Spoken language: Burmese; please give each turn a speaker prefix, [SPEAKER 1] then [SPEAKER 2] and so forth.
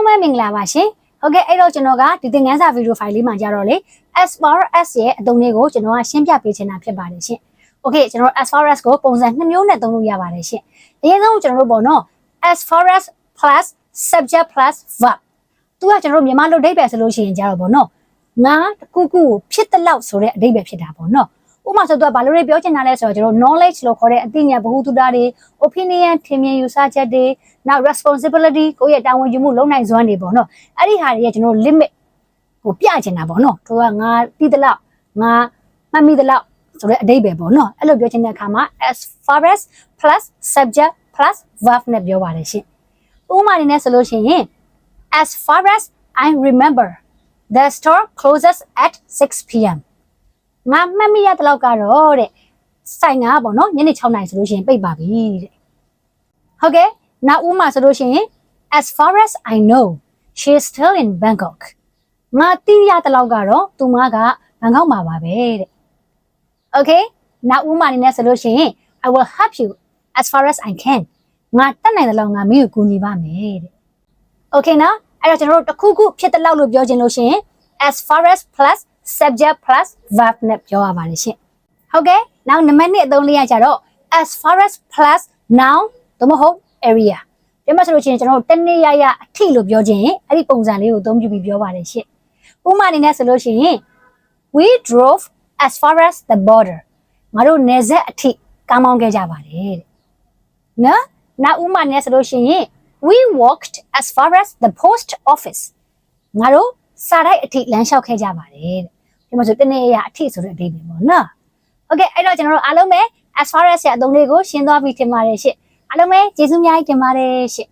[SPEAKER 1] လုံးပဲမင်္ဂလာပါရှင်။ဟုတ်ကဲ့အဲ့တော့ကျွန်တော်ကဒီသင်ခန်းစာဗီဒီယိုဖိုင်လေးမှာကြတော့လေ SRS ရဲ့အသုံးလေးကိုကျွန်တော်ကရှင်းပြပေးချင်တာဖြစ်ပါတယ်ရှင်။ Okay ကျွန်တော် SRS ကိုပုံစံ2မျိုးနဲ့သုံးလို့ရပါတယ်ရှင်။အရင်ဆုံးကျွန်တော်တို့ပေါ့နော် SRS plus subject plus verb သူကကျွန်တော်တို့မြန်မာလိုအဓိပ္ပာယ်ဆိုလို့ရှိရင်ကြတော့ပေါ့နော်ငါတကူကူကိုဖြစ်တဲ့လောက်ဆိုတဲ့အဓိပ္ပာယ်ဖြစ်တာပေါ့နော်။ ဥပမာဆိုတော့ဘာလို့လဲပြောချင်တာလဲဆိုတော့ကျွန်တော် knowledge လို့ခေါ်တဲ့အသိဉာဏ်ဗဟုသုတတွေ opinion ထင်မြင်ယူဆချက်တွေနောက် responsibility ကိုယ့်ရဲ့တာဝန်ယူမှုလုပ်နိုင်စွမ်းတွေပေါ့နော်အဲ့ဒီဟာတွေရဲ့ကျွန်တော် limit ကိုပြချင်တာပေါ့နော်သူကငါသိသလောက်ငါမှတ်မိသလောက်ဆိုတဲ့အဓိပ္ပာယ်ပေါ့နော်အဲ့လိုပြောချင်တဲ့အခါမှာ as far as plus subject plus verb နဲ့ပြောပါတယ်ရှင်ဥပမာအနေနဲ့ဆိုလို့ရှိရင် as far as I remember the store closes at 6 p.m. ငါမှတ်မိရတဲ့လောက်ကတော့တဲ့ဆိုင်ကပေါ့နော်ညနေ6နာရီဆိုလို့ရှိရင်ပိတ်ပါပြီတဲ့ဟုတ်ကဲ့နောက်ဥပမာဆိုလို့ရှိရင် as far as I know she is still in Bangkok ငါသိရတဲ့လောက်ကတော့သူမကဘန်ကောက်မှာပါပဲတဲ့ okay နောက်ဥပမာအနေနဲ့ဆိုလို့ရှိရင် I will help you as far as I can ငါတတ်နိုင်တဲ့လောက်ငါမင်းကိုကူညီပါမယ်တဲ့ okay နော်အဲ့တော့ကျွန်တော်တို့တစ်ခုခုဖြစ်တဲ့လောက်လို့ပြောချင်လို့ရှိရင် as far as plus subject plus verb နဲ့ပြောရပါတယ်ရှင်ဟုတ်ကဲ့နောက်နံပါတ်1အသုံးလေးရကြတော့ as far as plus noun သို့မဟုတ် area ဒီမှာဆိုလို့ရှိရင်ကျွန်တော်တို့တနေ့ရရအထိလို့ပြောခြင်းအဲ့ဒီပုံစံလေးကိုအသုံးပြုပြီးပြောပါတယ်ရှင်ဥပမာအနေနဲ့ဆိုလို့ရှိရင် we drove as far as the border ငါတို့နေဆက်အထိကားမောင်းခဲ့ကြပါတယ်တဲ့နော်နောက်ဥပမာနဲ့ဆိုလို့ရှိရင် we walked as far as the post office ငါတို့ စာတိုက်အထိလမ်းလျှောက်ခဲ့ကြပါတယ်တဲ့ဒီမှာဆိုတနေ့ရအထိဆိုတဲ့အဓိပ္ပာယ်ပေါ့နော်โอเคအဲ့တော့ကျွန်တော်တို့အားလုံးပဲ as far as ရဲ့အသုံးလေးကိုရှင်းသွားပြီထင်ပါတယ်ရှင့်အားလုံးပဲကျေးဇူးအများကြီးတင်ပါတယ်ရှင့်